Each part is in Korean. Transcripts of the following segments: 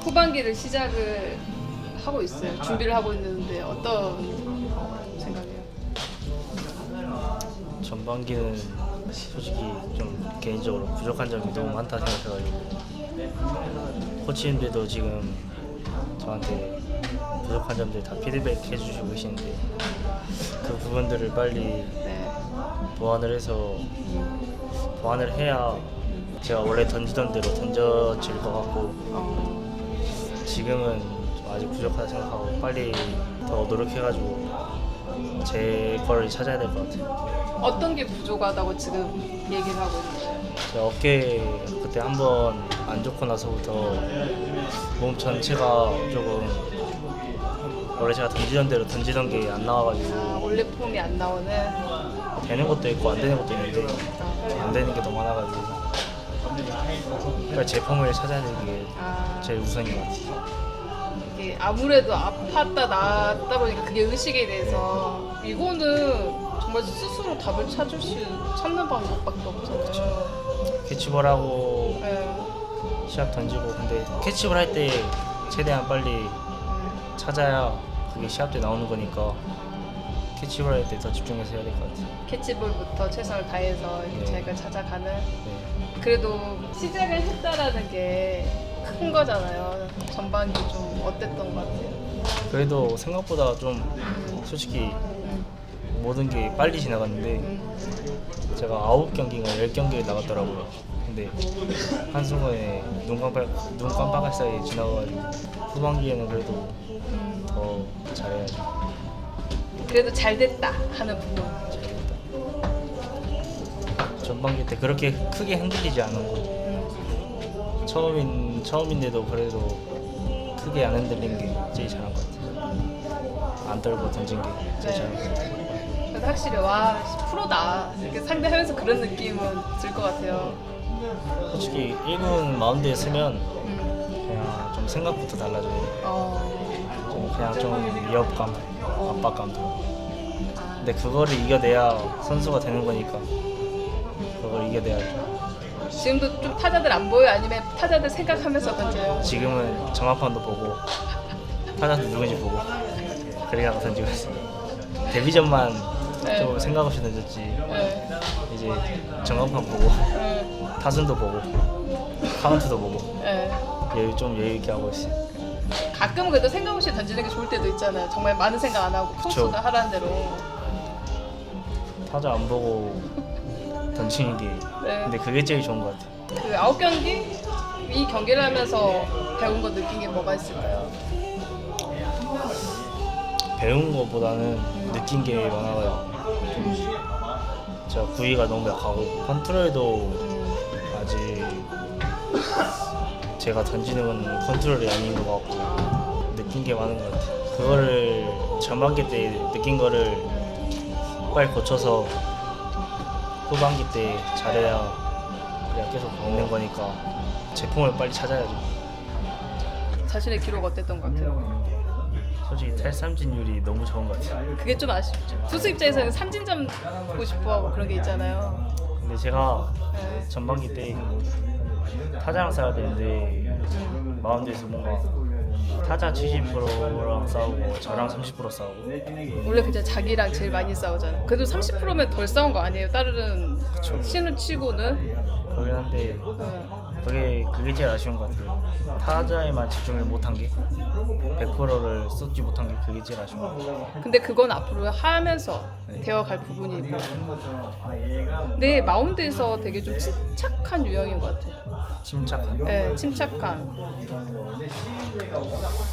후반기를 시작을 하고 있어요. 준비를 하고 있는데 어떤 생각이에요? 전반기는 솔직히 좀 개인적으로 부족한 점이 너무 많다 생각해가지고 코치님들도 지금 저한테 부족한 점들 다 피드백 해주시고 계시는데 그 부분들을 빨리 네. 보완을 해서 보완을 해야 제가 원래 던지던 대로 던져질 것 같고 어, 지금은 좀 아직 부족하다 생각하고 빨리 더 노력해가지고 제 거를 찾아야 될 것 같아요. 어떤 게 부족하다고 지금 얘기를 하고 있는데요? 제가 어깨 그때 한번 안 좋고 나서부터 몸 전체가 조금 원래 제가 던지던 대로 던지던 게안 아, 나와가지고 원래 폼이 안 나오는 되는 것도 있고 안 되는 것도 있는데 안 되는 게 더 많아가지고 그러니까 제 폼을 찾아야 되는 게 아, 제일 우선인 것 같아요. 이게 아무래도 아팠다 나았다 보니까 그게 의식에 대해서 이거는 정말 스스로 답을 찾을 수 찾는 방법밖에 없잖아요. 캐치볼하고 네. 시합 던지고 근데 캐치볼 할 때 최대한 빨리 네. 찾아야 그게 시합 때 나오는 거니까 캐치볼 할 때 더 집중해서 해야 될 것 같아요. 캐치볼부터 최선을 다해서 이렇게 네. 자기가 찾아가는 네. 그래도 시작을 했다라는 게 큰 거잖아요. 전반기 좀 어땠던 것 같아요? 그래도 생각보다 좀 솔직히 음, 모든 게 빨리 지나갔는데 음, 제가 아홉 경기인가 열 경기를 나갔더라고요. 근데 한 순간에 눈 깜빡 눈 깜빡할 사이에 지나가가지고 후반기에는 그래도 음. 더 잘해야죠. 그래도 잘 됐다 하는 부분. 전반기 때 그렇게 크게 흔들리지 않은 거. 음, 처음인 처음인데도 그래도 크게 안 흔들린 게 제일 잘한 것 같아요. 안 떨고 던진 게 제일 잘한 것 같아요. 그래서 확실히 와 프로다 이렇게 상대하면서 그런 느낌은 들 것 같아요. 솔직히 1군 마운드에 음, 그냥 좀 생각부터 달라져요. 어, 좀 그냥 좀 위협감, 압박감도. 아, 근데 그거를 이겨내야 선수가 되는 거니까 그걸 이겨내야죠. 지금도 좀 타자들 안 보여? 아니면 타자들 생각하면서 던져요? 지금은 정합판도 보고 타자도 누군지 보고 그래야 던지고 있어요. 데뷔전만 네. 좀 생각 없이 던졌지. 네. 이제 정합판 보고 네. 타순도 보고 카운트도 보고 네. 여유 좀 여유 있게 하고 있어요. 가끔 그래도 생각 없이 던지는 게 좋을 때도 있잖아요. 정말 많은 생각 안 하고 코스가 하라는 대로. 타자 안 보고 던지는 게 네. 근데 그게 제일 좋은 것 같아요. 그 아홉 경기 이 경기를 하면서 배운 거 느낀 게 뭐가 있을까요? 배운 것보다는 느낀 게 많아가지고 좀 제가 구위가 너무 약하고 컨트롤도 음, 아직 제가 던지는 건 컨트롤이 아닌 것 같고 느낀 게 많은 것 같아요. 그거를 전반기 때 느낀 거를 빨리 고쳐서 후반기 때 잘해야 그냥 계속 있는 거니까 제품을 빨리 찾아야죠. 자신의 기록 어땠던 것 같아요? 솔직히 탈삼진율이 너무 좋은 것 같아요. 그게 좀 아쉽죠. 투수 입장에서는 삼진점 보고 싶어하고 그런 게 있잖아요. 근데 제가 네. 전반기 때 타자랑 싸워야 되는데 마운드에서 뭔가 타자 70%랑 싸우고 저랑 30% 싸우고 원래 그냥 자기랑 제일 많이 싸우잖아요. 그래도 30%면 덜 싸운 거 아니에요? 다른 신을 치고는. 그러긴 한데 네. 그게 그게 제일 아쉬운 것 같아요. 타자에만 집중을 못한 게 100%를 쏟지 못한 게 그게 제일 아쉬운 것 같아요. 근데 그건 앞으로 하면서 되어갈 부분이고. 내 마운드에서 되게 좀 침착한 유형인 것 같아요. 침착한. 네, 침착한.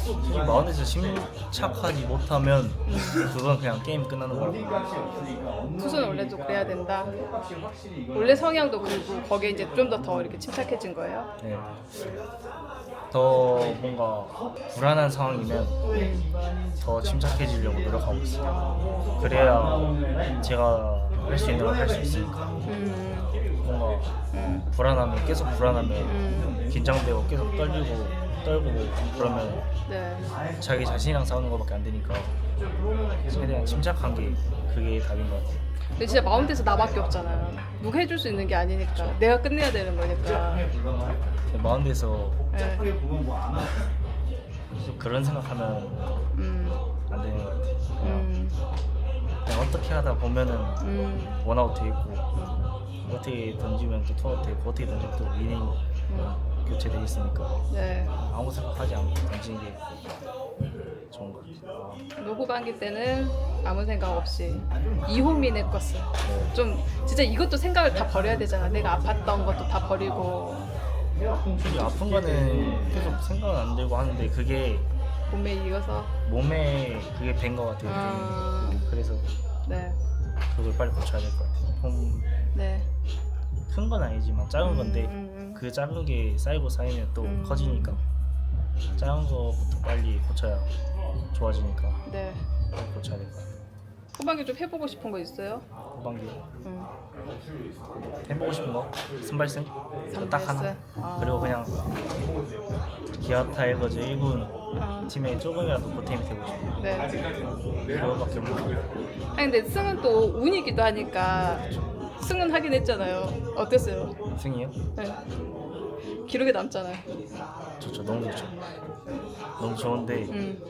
솔직히 마운드에서 침착하지 못하면 그건 그냥 게임 끝나는 거라고. 투수는 원래도 그래야 된다. 원래 성향도 그리고 거기에 이제 좀 더 더 이렇게 침착해진 거예요. 네. 더 뭔가 불안한 상황이면 더 침착해지려고 노력하고 있어요. 그래야 제가 할 수 있는 걸 할 수 있으니까. 음, 뭔가 불안하면 계속 불안하면 음, 긴장되고 계속 떨리고 떨고 그러면 네. 자기 자신이랑 싸우는 것밖에 안 되니까 최대한 침착한 게 그게 답인 것 같아요. 근데 진짜 마운드에서 나밖에 없잖아요. 누가 해줄 수 있는 게 아니니까 내가 끝내야 되는 거니까. 마운드에서 네. 그런 생각하면 음, 안 되는 것 같아요. 음, 그냥 어떻게 하다 보면은 음, 원아웃 돼 있고 어떻게 던지면 또 투아웃 돼 있고 어떻게 던지면 또 이닝 음. 교체돼 있으니까 네. 아무 생각하지 않고 던지는 게 좋은 것 같아요. 그 후반기 때는 아무 생각 없이 이호민의 것을 네. 좀 진짜 이것도 생각을 다 버려야 되잖아. 내가 아팠던 것도 다 버리고 솔직히 아픈 거는 계속 생각은 안 들고 하는데 그게 몸에 이어서 몸에 그게 밴것 같아요. 아. 그래서 네, 그걸 빨리 고쳐야 될 것 같아요. 네. 큰 건 아니지만 작은 건데 음, 음, 음. 그 작은 게 쌓이고 쌓이면 또 음. 커지니까 작은 거부터 빨리 고쳐야 좋아지니까 네. 빨리 고쳐야 될 것 같아요. 후반기 좀 해보고 싶은 거 있어요? 후반기 음. 해보고 싶은 거 선발승 딱 하나 선발승? 아. 그리고 그냥 기아 타이거즈 1군 아, 팀에 조금이라도 보탬이 되고 싶어 네. 그거밖에 없는 것 같아요. 아니 근데 승은 또 운이기도 하니까 승은 하긴 했잖아요. 어땠어요? 승이요? 네. 기록에 남잖아요. 좋죠 너무 좋죠 너무 좋은데 음,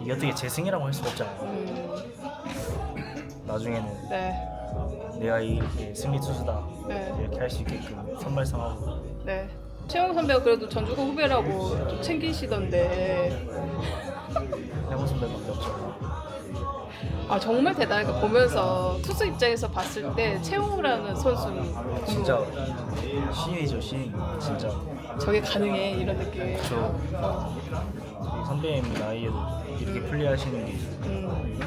이게 어떻게 제 승이라고 할 수가 없잖아요 음, 나중에는 네, 내가 이렇게 승리 투수다 네, 이렇게 할 수 있게끔 선발승하고 네. 최영 선배가 그래도 전주고 후배라고 좀 챙기시던데 해본 선배밖에 없죠 아 정말 대단하게 보면서 투수 입장에서 봤을 때 최용우라는 선수는 진짜 신이죠 신 진짜. 저게 가능해 이런 느낌. 저 선배님 나이에도 이렇게 플레이하시는 게 음,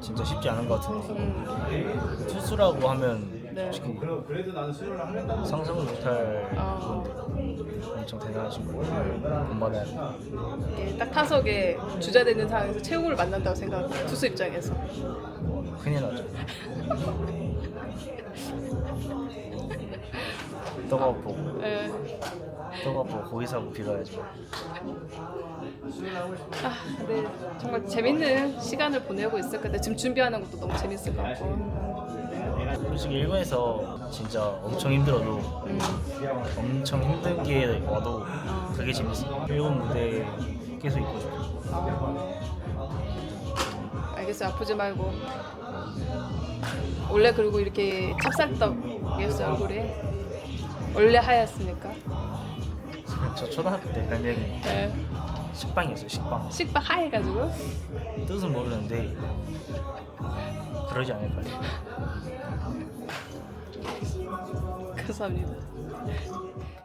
진짜 쉽지 않은 것 같은데. 음, 투수라고 하면 네. 솔직히 상상도 못할 아. 건데 엄청 대단하신 거예요 본받아야 돼 이게 딱 타석에 주자 되는 상황에서 최용우를 만난다고 생각해요. 투수 입장에서. 큰일 나죠 떡밥 보고 네. 떡밥 보고 고기 사고 빌어야죠 아, 근데 정말 재밌는 시간을 보내고 있을 건데 지금 준비하는 것도 너무 재밌을 것 같고. 솔직히 1군에서 진짜 엄청 힘들어도 음, 엄청 힘든 게 와도 그게 재밌어 1군 무대에 계속 있고 싶어 알겠어요. 아프지 말고. 원래 그리고 이렇게 찹쌀떡이었어요 얼굴이. 원래 하얗습니까? 저 초등학교 때 별명이 네. 식빵이었어요 식빵 식빵 하얘가지고. 뜻은 모르는데 그러지 않을까요? 감사합니다.